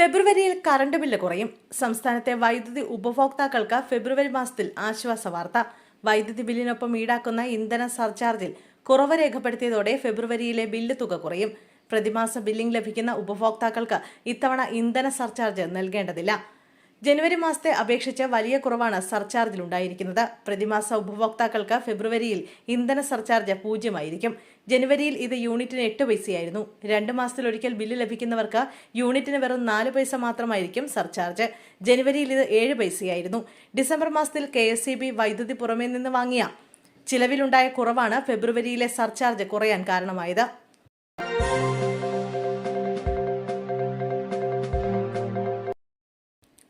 ഫെബ്രുവരിയിൽ current bill കുറയും. സംസ്ഥാനത്തെ വൈദ്യുതി ഉപഭോക്താക്കൾക്ക് ഫെബ്രുവരി മാസത്തിൽ ആശ്വാസ വാർത്ത. വൈദ്യുതി ബില്ലിനൊപ്പം ഈടാക്കുന്ന ഇന്ധന സർചാർജിൽ കുറവ് രേഖപ്പെടുത്തിയതോടെ ഫെബ്രുവരിയിലെ ബില്ല് തുക കുറയും. പ്രതിമാസ ബില്ലിംഗ് ലഭിക്കുന്ന ഉപഭോക്താക്കൾക്ക് ഇത്തവണ ഇന്ധന സർചാർജ് നൽകേണ്ടതില്ല. ജനുവരി മാസത്തെ അപേക്ഷിച്ച് വലിയ കുറവാണ് സർചാർജിൽ ഉണ്ടായിരിക്കുന്നത് പ്രതിമാസ ഉപഭോക്താക്കൾക്ക് ഫെബ്രുവരിയിൽ ഇന്ധന സർചാർജ് പൂജ്യമായിരിക്കും. ജനുവരിയിൽ ഇത് യൂണിറ്റിന് എട്ട് പൈസയായിരുന്നു. രണ്ട് മാസത്തിലൊരിക്കൽ ബില്ല് ലഭിക്കുന്നവർക്ക് യൂണിറ്റിന് വെറും നാല് പൈസ മാത്രമായിരിക്കും സർചാർജ്. ജനുവരിയിൽ ഇത് ഏഴ് പൈസയായിരുന്നു. ഡിസംബർ മാസത്തിൽ കെ വൈദ്യുതി പുറമേ നിന്ന് വാങ്ങിയ ചിലവിലുണ്ടായ കുറവാണ് ഫെബ്രുവരിയിലെ സർചാർജ് കുറയാൻ കാരണമായത്.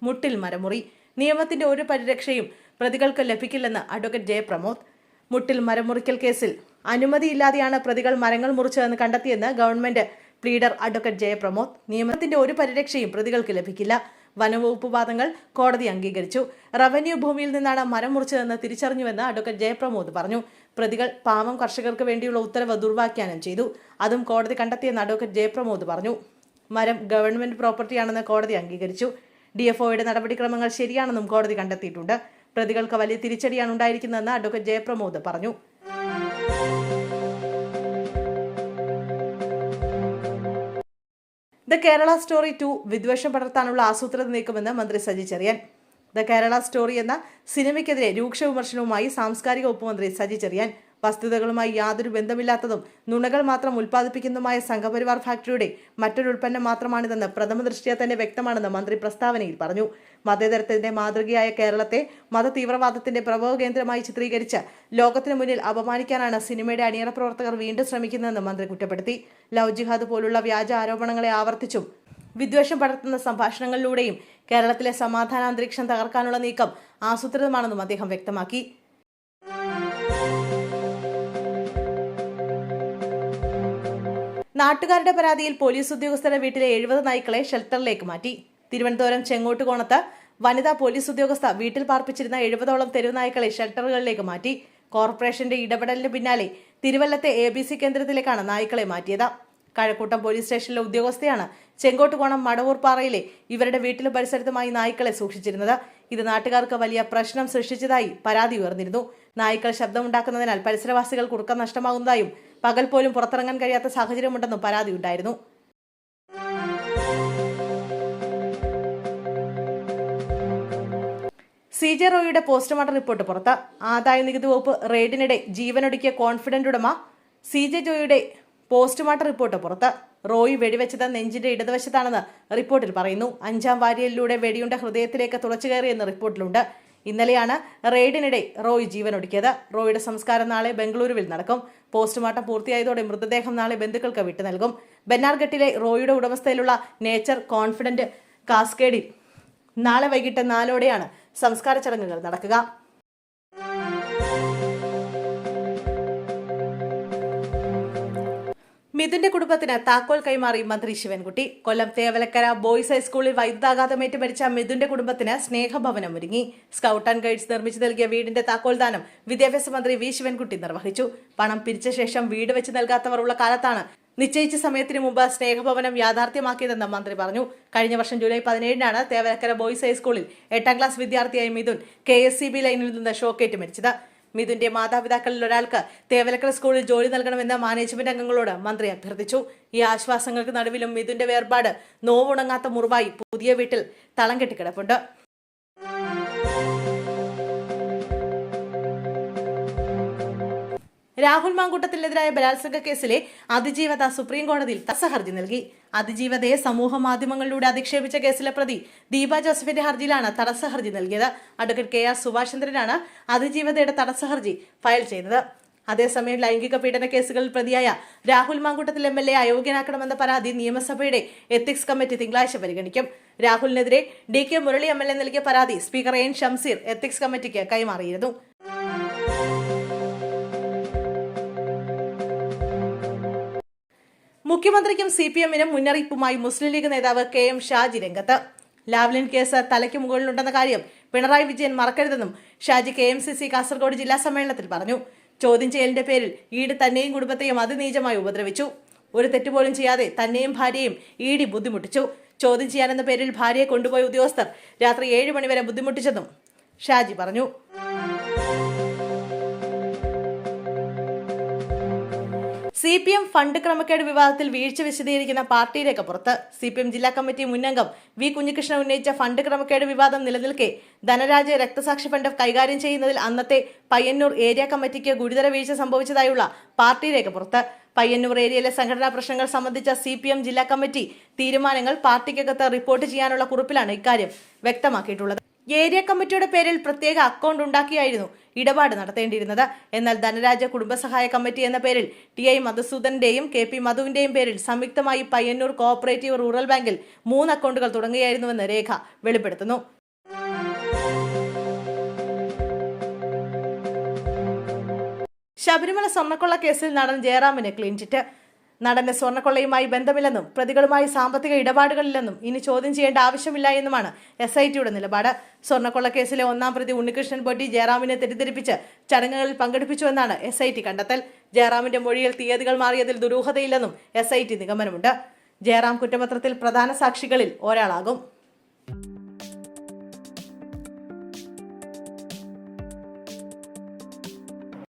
മുട്ടിൽ മരമുറി. നിയമത്തിന്റെ ഒരു പരിരക്ഷയും പ്രതികൾക്ക് ലഭിക്കില്ലെന്ന് അഡ്വക്കേറ്റ് ജയപ്രമോദ്. മുട്ടിൽ മരമുറിക്കൽ കേസിൽ. അനുമതിയില്ലാതെയാണ് പ്രതികൾ മരങ്ങൾ മുറിച്ചതെന്ന് കണ്ടെത്തിയെന്ന് ഗവൺമെന്റ് പ്ലീഡർ അഡ്വക്കേറ്റ് ജയപ്രമോദ്. നിയമത്തിന്റെ ഒരു പരിരക്ഷയും പ്രതികൾക്ക് ലഭിക്കില്ല. വനവകുപ്പ് വാദങ്ങൾ കോടതി അംഗീകരിച്ചു. റവന്യൂ ഭൂമിയിൽ നിന്നാണ് മരം മുറിച്ചതെന്ന് തിരിച്ചറിഞ്ഞുവെന്ന് അഡ്വക്കേറ്റ് ജയപ്രമോദ് പറഞ്ഞു. പ്രതികൾ പാവം കർഷകർക്ക് വേണ്ടിയുള്ള ഉത്തരവ് ദുർവാഖ്യാനം ചെയ്തു. അതും കോടതി കണ്ടെത്തിയെന്ന് അഡ്വക്കേറ്റ് ജയപ്രമോദ് പറഞ്ഞു. മരം ഗവൺമെന്റ് പ്രോപ്പർട്ടിയാണെന്ന് കോടതി അംഗീകരിച്ചു. ഡിഎഫ്ഒയുടെ നടപടിക്രമങ്ങൾ ശരിയാണെന്നും കോടതി കണ്ടെത്തിയിട്ടുണ്ട്. പ്രതികൾക്ക് വലിയ തിരിച്ചടിയാണ് ഉണ്ടായിരിക്കുന്നതെന്ന് അഡ്വക്കേറ്റ് ജയപ്രമോദ് പറഞ്ഞു. ദ കേരള സ്റ്റോറി ടു വിദ്വേഷം പടർത്താനുള്ള ആസൂത്രണം നീക്കുമെന്ന് മന്ത്രി സജി ചെറിയൻ. ദ കേരള സ്റ്റോറി എന്ന സിനിമയ്ക്കെതിരെ രൂക്ഷ വിമർശനവുമായി സാംസ്കാരിക ഉപമന്ത്രി മന്ത്രി സജി ചെറിയാൻ. വസ്തുതകളുമായി യാതൊരു ബന്ധമില്ലാത്തതും നുണകൾ മാത്രം ഉൽപ്പാദിപ്പിക്കുന്നതുമായ സംഘപരിവാർ ഫാക്ടറിയുടെ മറ്റൊരു ഉൽപ്പന്നം മാത്രമാണിതെന്ന് പ്രഥമ ദൃഷ്ടിയ തന്നെ വ്യക്തമാണെന്ന് മന്ത്രി പ്രസ്താവനയിൽ പറഞ്ഞു. മതേതരത്തിന്റെ മാതൃകയായ കേരളത്തെ മത തീവ്രവാദത്തിന്റെ പ്രഭവ കേന്ദ്രമായി ചിത്രീകരിച്ച് ലോകത്തിന് മുന്നിൽ അപമാനിക്കാനാണ് സിനിമയുടെ അണിയറ പ്രവർത്തകർ വീണ്ടും ശ്രമിക്കുന്നതെന്ന് മന്ത്രി കുറ്റപ്പെടുത്തി. ലവ് ജിഹാദ് പോലുള്ള വ്യാജ ആരോപണങ്ങളെ ആവർത്തിച്ചും വിദ്വേഷം പടർത്തുന്ന സംഭാഷണങ്ങളിലൂടെയും കേരളത്തിലെ സമാധാന അന്തരീക്ഷം തകർക്കാനുള്ള നീക്കം ആസൂത്രിതമാണെന്നും അദ്ദേഹം വ്യക്തമാക്കി. നാട്ടുകാരുടെ പരാതിയിൽ പോലീസ് ഉദ്യോഗസ്ഥരുടെ വീട്ടിലെ എഴുപത് നായ്ക്കളെ ഷെൽട്ടറിലേക്ക് മാറ്റി. തിരുവനന്തപുരം ചെങ്ങോട്ടുകോണത്ത് വനിതാ പോലീസ് ഉദ്യോഗസ്ഥ വീട്ടിൽ പാർപ്പിച്ചിരുന്ന എഴുപതോളം തെരുവ് നായ്ക്കളെ ഷെൽട്ടറുകളിലേക്ക് മാറ്റി. കോർപ്പറേഷന്റെ ഇടപെടലിന് പിന്നാലെ തിരുവല്ലത്തെ എ ബി സി കേന്ദ്രത്തിലേക്കാണ് നായ്ക്കളെ മാറ്റിയത്. കഴക്കൂട്ടം പോലീസ് സ്റ്റേഷനിലെ ഉദ്യോഗസ്ഥയാണ് ചെങ്കോട്ടുകോണം മടവൂർ പാറയിലെ ഇവരുടെ വീട്ടിലും പരിസരത്തുമായി നായ്ക്കളെ സൂക്ഷിച്ചിരുന്നത്. ഇത് നാട്ടുകാർക്ക് വലിയ പ്രശ്നം സൃഷ്ടിച്ചതായി പരാതി ഉയർന്നിരുന്നു. നായ്ക്കൾ ശബ്ദമുണ്ടാക്കുന്നതിനാൽ പരിസരവാസികൾ ഉറക്കം നഷ്ടമാകുന്നതായും പകൽ പോലും പുറത്തിറങ്ങാൻ കഴിയാത്ത സാഹചര്യമുണ്ടെന്നും പരാതി ഉണ്ടായിരുന്നു. സി ജെ റോയിയുടെ പോസ്റ്റ്മോർട്ടം റിപ്പോർട്ട് പുറത്ത്. ആദായ നികുതി വകുപ്പ് റെയ്ഡിനിടെ ജീവനൊടുക്കിയ കോൺഫിഡന്റ് ഉടമ സി ജെ ജോയിയുടെ പോസ്റ്റ്മോർട്ടം റിപ്പോർട്ട് പുറത്ത്. റോയി വെടിവെച്ചത് നെഞ്ചിന്റെ ഇടതുവശത്താണെന്ന് റിപ്പോർട്ടിൽ പറയുന്നു. അഞ്ചാം വാരിയലിലൂടെ വെടിയുണ്ട ഹൃദയത്തിലേക്ക് തുളച്ചു കയറിയെന്ന് റിപ്പോർട്ടിലുണ്ട്. ഇന്നലെയാണ് റെയ്ഡിനിടെ റോയ് ജീവനൊടുക്കിയത്. റോയിയുടെ സംസ്കാരം നാളെ ബംഗളൂരുവിൽ നടക്കും. പോസ്റ്റ്മോർട്ടം പൂർത്തിയായതോടെ മൃതദേഹം നാളെ ബന്ധുക്കൾക്ക് വിട്ടു നൽകും. ബെന്നാർഘട്ടിലെ റോയിയുടെ ഉടമസ്ഥയിലുള്ള നേച്ചർ കോൺഫിഡന്റ് കാസ്കേഡിൽ നാളെ വൈകിട്ട് നാലോടെയാണ് സംസ്കാര ചടങ്ങുകൾ നടക്കുക. മിഥുന്റെ കുടുംബത്തിന് താക്കോൽ കൈമാറി മന്ത്രി ശിവൻകുട്ടി. കൊല്ലം തേവലക്കര ബോയ്സ് ഹൈസ്കൂളിൽ വൈദ്യുതാഘാതമേറ്റ് മരിച്ച മിഥുന്റെ കുടുംബത്തിന് സ്നേഹഭവനം ഒരുങ്ങി. സ്കൌട്ട് ആൻഡ് ഗൈഡ്സ് നിർമ്മിച്ചു നൽകിയ വീടിന്റെ താക്കോൽ ദാനം വിദ്യാഭ്യാസ മന്ത്രി വി ശിവൻകുട്ടി നിർവഹിച്ചു. പണം പിരിച്ച ശേഷം വീട് വെച്ച് നൽകാത്തവർ ഉള്ള കാലത്താണ് നിശ്ചയിച്ച സമയത്തിന് മുമ്പ് സ്നേഹഭവനം യാഥാർത്ഥ്യമാക്കിയതെന്ന് മന്ത്രി പറഞ്ഞു. കഴിഞ്ഞ വർഷം ജൂലൈ പതിനേഴിനാണ് തേവലക്കര ബോയ്സ് ഹൈസ്കൂളിൽ എട്ടാം ക്ലാസ് വിദ്യാർത്ഥിയായ മിഥുൻ കെ ലൈനിൽ നിന്ന് ഷോക്കേറ്റ് മരിച്ചത്. മിഥുന്റെ മാതാപിതാക്കളിൽ ഒരാൾക്ക് തേവലക്കര സ്കൂളിൽ ജോലി നൽകണമെന്ന് മാനേജ്മെന്റ് അംഗങ്ങളോട് മന്ത്രി അഭ്യർത്ഥിച്ചു. ഈ ആശ്വാസങ്ങൾക്ക് നടുവിലും മിഥുന്റെ വേർപാട് നോവുണങ്ങാത്ത മുറിവായി പുതിയ വീട്ടിൽ തളം കെട്ടിക്കിടപ്പുണ്ട്. രാഹുൽ മാങ്കൂട്ടത്തിനെതിരായ ബലാത്സംഗ കേസിലെ അതിജീവത സുപ്രീം കോടതിയിൽ തസഹർജി നൽകി. അതിജീവതയെ സമൂഹ മാധ്യമങ്ങളിലൂടെ അധിക്ഷേപിച്ച കേസിലെ പ്രതി ദീപ ജോസഫിന്റെ ഹർജിയിലാണ് തടസ്സ ഹർജി നൽകിയത്. അഡ്വക്കേറ്റ് കെ ആർ സുഭാഷ് ചന്ദ്രനാണ് അതിജീവതയുടെ തടസ്സ ഹർജി ഫയൽ ചെയ്തത്. അതേസമയം ലൈംഗിക പീഡന കേസുകളിൽ പ്രതിയായ Rahul Mamkootathil M L A അയോഗ്യനാക്കണമെന്ന പരാതി നിയമസഭയുടെ എത്തിക്സ് കമ്മിറ്റി തിങ്കളാഴ്ച പരിഗണിക്കും. രാഹുലിനെതിരെ D K Murali M L A നൽകിയ പരാതി സ്പീക്കർ എൻ ഷംസീർ എത്തിക്സ് കമ്മിറ്റിക്ക് കൈമാറിയിരുന്നു. മുഖ്യമന്ത്രിക്കും സി പി എമ്മിനും മുന്നറിയിപ്പുമായി മുസ്ലിം ലീഗ് നേതാവ് കെ എം ഷാജി രംഗത്ത്. ലാവ്ലിൻ കേസ് തലയ്ക്ക് മുകളിലുണ്ടെന്ന കാര്യം Pinarayi Vijayan മറക്കരുതെന്നും Shaji K M C C Kasaragod ജില്ലാ സമ്മേളനത്തിൽ പറഞ്ഞു. ചോദ്യം ചെയ്യലിന്റെ പേരിൽ ഈട് തന്നെയും കുടുംബത്തെയും അതിനീചമായി ഉപദ്രവിച്ചു. ഒരു തെറ്റുപോലും ചെയ്യാതെ തന്നെയും ഭാര്യയും ഈടി ബുദ്ധിമുട്ടിച്ചു. ചോദ്യം ചെയ്യാനെന്ന പേരിൽ ഭാര്യയെ കൊണ്ടുപോയ ഉദ്യോഗസ്ഥർ രാത്രി ഏഴ് മണിവരെ ബുദ്ധിമുട്ടിച്ചെന്നും ഷാജി പറഞ്ഞു. സി പി എം ഫണ്ട് ക്രമക്കേട് വിവാദത്തിൽ വീഴ്ച വിശദീകരിക്കുന്ന പാർട്ടിയിലേക്ക് പുറത്ത്. സി പി എം ജില്ലാ കമ്മിറ്റി മുന്നംഗം വി കുഞ്ഞികൃഷ്ണൻ ഉന്നയിച്ച ഫണ്ട് ക്രമക്കേട് വിവാദം നിലനിൽക്കെ ധനരാജ് രക്തസാക്ഷി ഫണ്ട് കൈകാര്യം ചെയ്യുന്നതിൽ അന്നത്തെ പയ്യന്നൂർ ഏരിയ കമ്മിറ്റിക്ക് ഗുരുതര വീഴ്ച സംഭവിച്ചതായുള്ള പാർട്ടിയിലേക്ക് പുറത്ത്. പയ്യന്നൂർ ഏരിയയിലെ സംഘടനാ പ്രശ്നങ്ങൾ സംബന്ധിച്ച സി പി എം ജില്ലാ കമ്മിറ്റി തീരുമാനങ്ങൾ പാർട്ടിക്കകത്ത് റിപ്പോർട്ട് ചെയ്യാനുള്ള കുറിപ്പിലാണ് ഇക്കാര്യം വ്യക്തമാക്കിയിട്ടുള്ളത്. ഏരിയ കമ്മിറ്റിയുടെ പേരിൽ പ്രത്യേക അക്കൗണ്ട് ഉണ്ടാക്കിയായിരുന്നു ഇടപാട് നടത്തേണ്ടിയിരുന്നത്. എന്നാൽ ധനരാജ കുടുംബസഹായ കമ്മിറ്റി എന്ന പേരിൽ ടി ഐ മധുസൂദന്റെയും കെ പി മധുവിന്റെയും പേരിൽ സംയുക്തമായി പയ്യന്നൂർ കോഓപ്പറേറ്റീവ് റൂറൽ ബാങ്കിൽ മൂന്ന് അക്കൗണ്ടുകൾ തുടങ്ങുകയായിരുന്നുവെന്ന് രേഖ വെളിപ്പെടുത്തുന്നു. ശബരിമല സ്വർണക്കൊള്ള കേസിൽ നടൻ ജയറാമിന് ക്ലീൻ ചിറ്റ്. നടന്റെ സ്വർണക്കൊള്ളയുമായി ബന്ധമില്ലെന്നും പ്രതികളുമായി സാമ്പത്തിക ഇടപാടുകളില്ലെന്നും ഇനി ചോദ്യം ചെയ്യേണ്ട ആവശ്യമില്ല എന്നുമാണ് എസ് ഐ ടിയുടെ നിലപാട്. സ്വർണക്കൊള്ള കേസിലെ ഒന്നാം പ്രതി ഉണ്ണികൃഷ്ണൻ പൊട്ടി ജയറാമിനെ തെറ്റിദ്ധരിപ്പിച്ച് ചടങ്ങുകളിൽ പങ്കെടുപ്പിച്ചുവെന്നാണ് എസ് ഐ ടി കണ്ടെത്തൽ. ജയറാമിന്റെ മൊഴിയിൽ തീയതികൾ മാറിയതിൽ ദുരൂഹതയില്ലെന്നും എസ് ഐ ടി നിഗമനമുണ്ട്. ജയറാം കുറ്റപത്രത്തിൽ പ്രധാന സാക്ഷികളിൽ ഒരാളാകും.